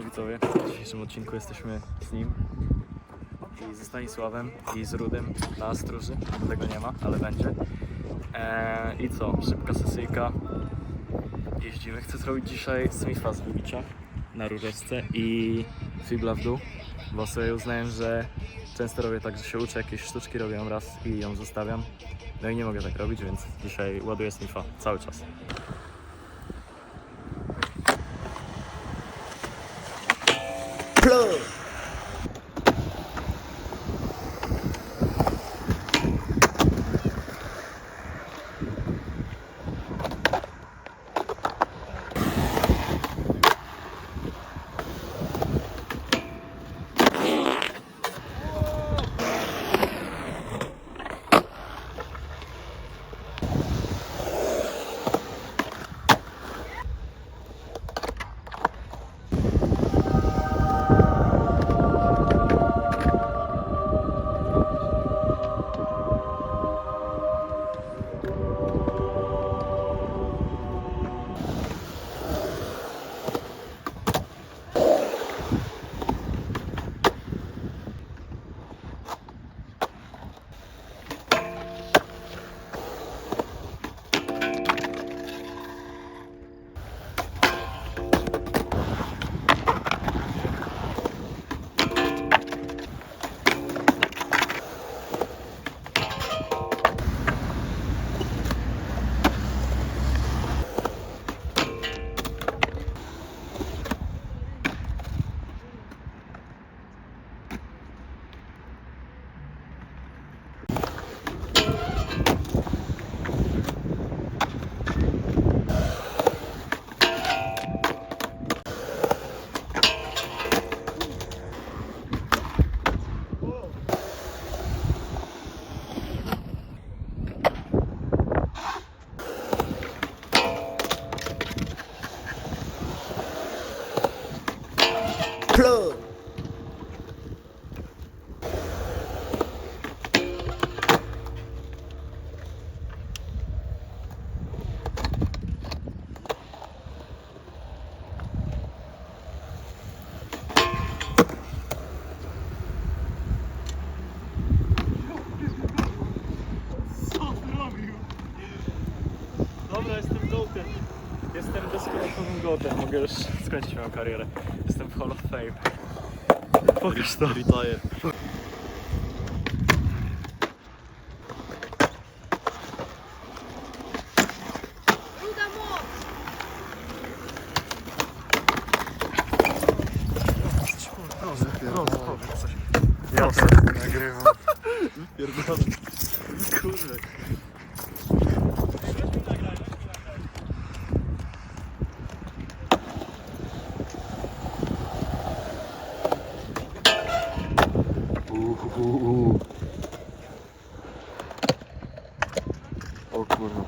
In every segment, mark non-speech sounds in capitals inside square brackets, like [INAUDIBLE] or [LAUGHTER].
Siemano widzowie, w dzisiejszym odcinku jesteśmy z nim i ze Stanisławem i z Rudym na stróży, tego nie ma, ale będzie. Eee, I co, szybka sesyjka, jeździmy. Chcę zrobić dzisiaj Smitha z wybicia na różeczce i fibla w dół, bo sobie uznałem, że często robię tak, że się uczę, jakieś sztuczki robię raz i ją zostawiam. No i nie mogę tak robić, więc dzisiaj ładuję Smitha cały czas. Dobra, Mogę już skończyć moją karierę. Jestem w Hall of Fame. Pokaż to. Ruda moc! Ja to nagrywam. Pierdolę. Kurde. O kurwa.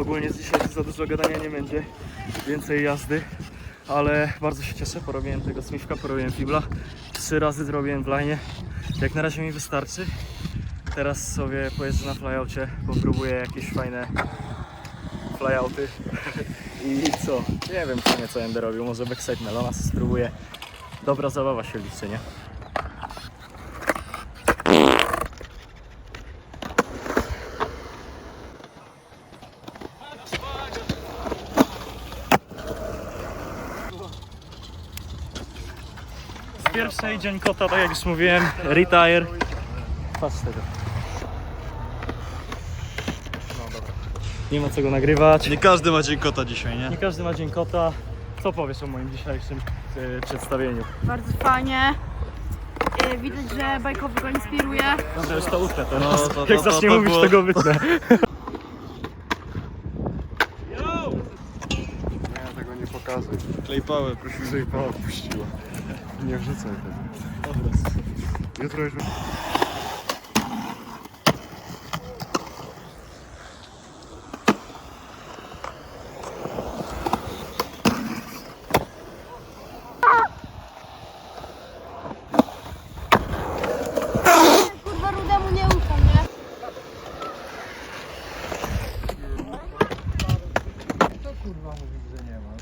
Ogólnie z dzisiaj za dużo gadania nie będzie. Więcej jazdy. Ale bardzo się cieszę, porobiłem tego smifka, porobiłem fibla. Trzy razy zrobiłem w line. Jak na razie mi wystarczy. Teraz sobie pojeżdżę na flyaucie, popróbuję jakieś fajne flyauty. [LAUGHS] I co? Nie wiem w co będę robił. Może backside melona spróbuję. Dobra zabawa się liczy, nie? i dzień kota, tak jak już mówiłem, retire. Patrz tego. No, nie ma co go nagrywać. Nie każdy ma dzień kota dzisiaj, nie? Nie każdy ma dzień kota. Co powiesz o moim dzisiejszym y, przedstawieniu? Bardzo fajnie. Y, Widać, że bajkowy go inspiruje. Dobrze, już to utnę teraz. No, to- to- jak to- zacznie to mówić, było- to go wytnę. [LAUGHS] Nie, tego nie pokazuj. Klejpałę, prosimy. Klejpała puściła. Nie wrzucaj tego. Jutro już... Kurwa rudemu nie ufam, nie? To kurwa mówić, że nie ma.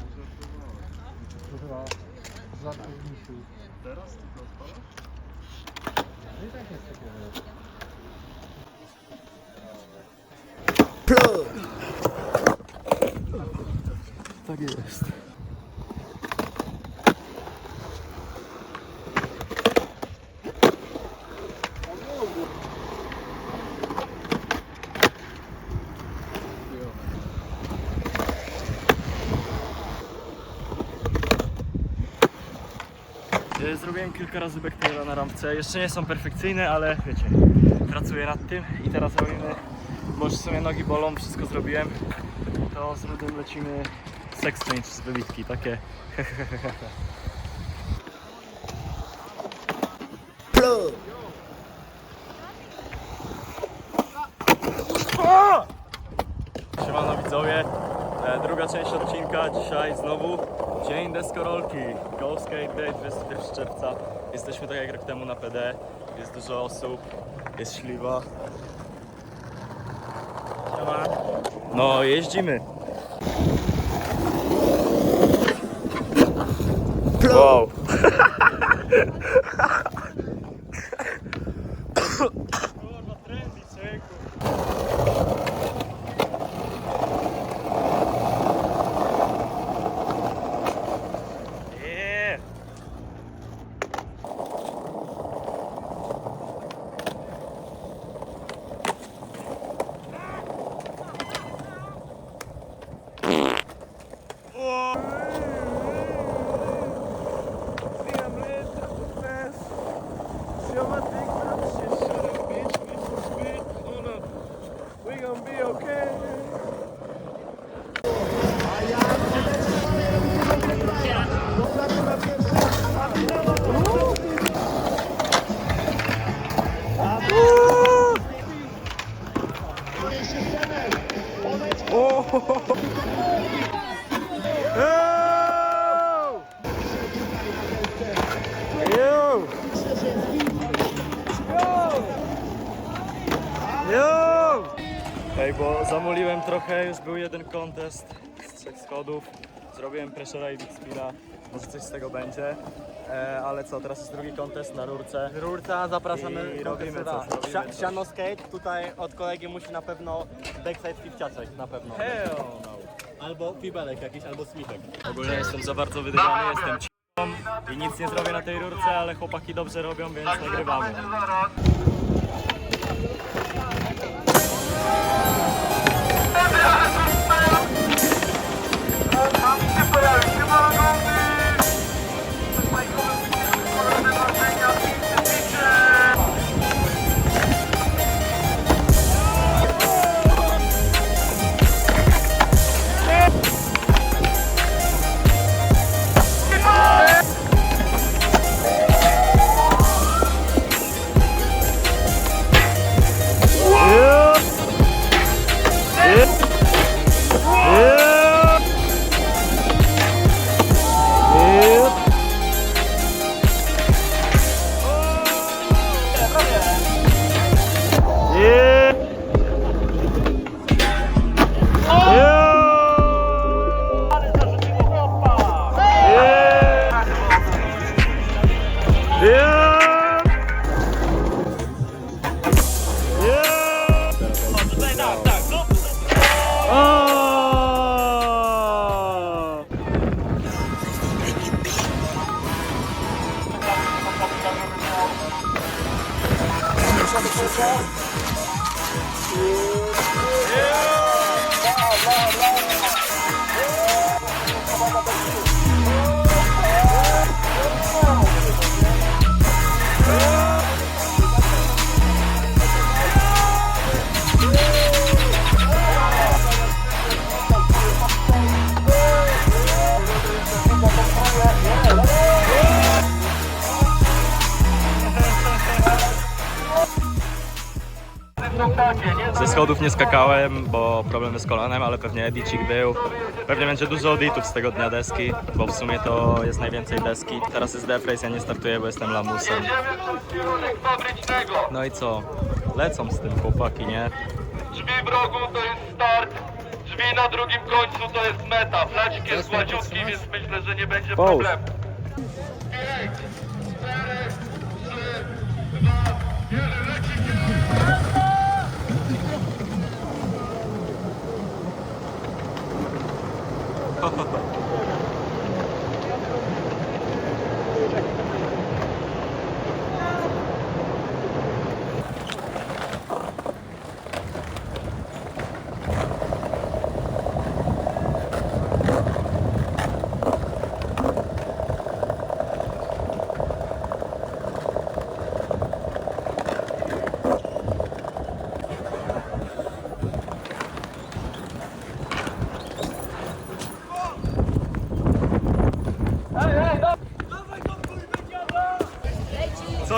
Kurwa, Teraz jest takiego. Tak jest. Zrobiłem kilka razy backtaila na rampce. Jeszcze nie są perfekcyjne, ale wiecie, pracuję nad tym i teraz robimy, bo już w sumie nogi bolą, wszystko zrobiłem. To z Rudym lecimy sex change z wybitki, takie [LAUGHS] O! Siemano widzowie, e, druga część odcinka, dzisiaj znowu dzień deskorolki, Go Skate Day 21 czerwca, jesteśmy tak jak rok temu na PD, jest dużo osób, jest śliwa. Siema. No jeździmy. Wow. [LAUGHS] Yo! Ej, bo zamuliłem trochę, już był jeden kontest z trzech schodów. Zrobiłem pressure big spina, może coś z tego będzie. E, ale co, teraz jest drugi kontest na rurce. Rurca, zapraszamy. I robimy coś, robimy Sia- coś. Siano skate, tutaj od kolegi musi na pewno backside fifciaczek, na pewno. Hell no. Albo fibelek jakiś, albo smitek. Ogólnie jestem za bardzo wydymany, jestem c***ą i nic nie zrobię na tej rurce, ale chłopaki dobrze robią, więc nagrywamy. Thank you. Schodów nie skakałem, bo problemy z kolanem, ale pewnie edicik był. Pewnie będzie dużo auditów z tego dnia deski, bo w sumie to jest najwięcej deski. Teraz jest defrace, ja nie startuję, bo jestem lamusem. No i co? Lecą z tym chłopaki, nie? Drzwi w rogu to jest start, drzwi na drugim końcu to jest meta. Flacik jest gładziutki, więc myślę, że nie będzie Połóż. [LAUGHS] problemu.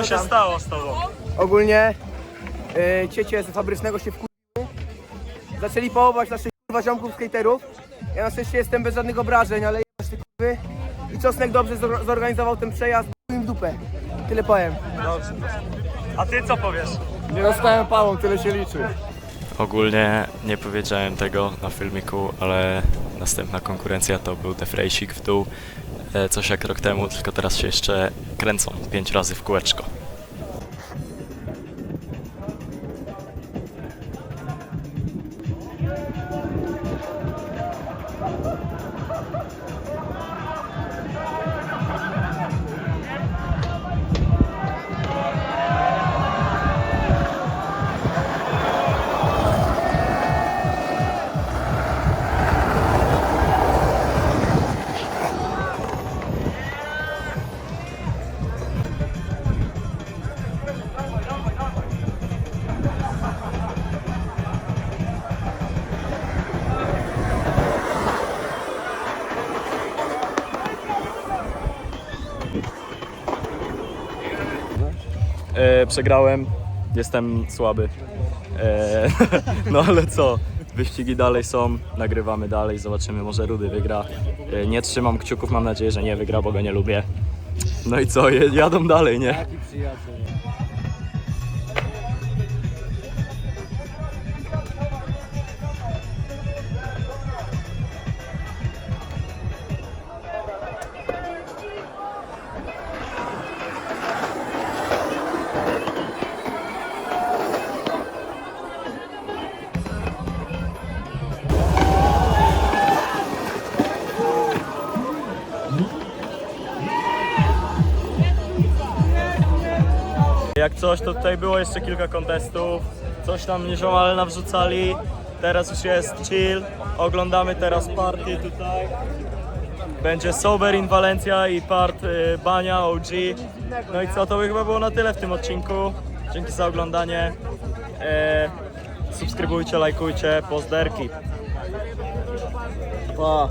Co się stało z tobą? Ogólnie yy, ciecie z fabrycznego się wkurzyły. Zaczęli połować naszych kurwa ziomków skaterów. Ja na szczęście jestem bez żadnych obrażeń, ale ja te kurwy. I Czosnek dobrze zor- zorganizował ten przejazd, im w dupę. Tyle powiem. A ty co powiesz? Nie dostałem pałą, tyle się liczy. Ogólnie nie powiedziałem tego na filmiku, ale następna konkurencja to był defrejsik w dół. E, Coś jak rok temu, tylko teraz się jeszcze kręcą pięć razy w kółeczko. E, przegrałem, jestem słaby. E, [LAUGHS] no ale co? Wyścigi dalej są, nagrywamy dalej, zobaczymy, może Rudy wygra. E, nie trzymam kciuków, mam nadzieję, że nie wygra, bo go nie lubię. No i co, jadą dalej, nie? Coś, to tutaj było jeszcze kilka kontestów. Coś tam mnie ziomal nawrzucali. Teraz już jest chill. Oglądamy teraz party tutaj. Będzie Sober in Valencia i part y, Bania OG. No i co, to by chyba było na tyle w tym odcinku. Dzięki za oglądanie. E, subskrybujcie, lajkujcie, pozderki. Pa.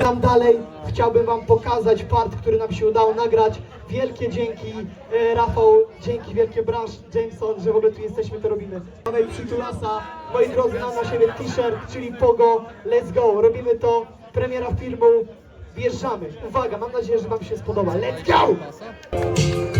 Tam dalej chciałbym Wam pokazać part, który nam się udało nagrać. Wielkie dzięki e, Rafał, dzięki wielkie branż Jameson, że w ogóle tu jesteśmy, to robimy. Mamy przytulasa, moi drodzy, mam na siebie t-shirt, czyli Pogo, let's go, robimy to, premiera filmu, wjeżdżamy. Uwaga, mam nadzieję, że Wam się spodoba, let's go!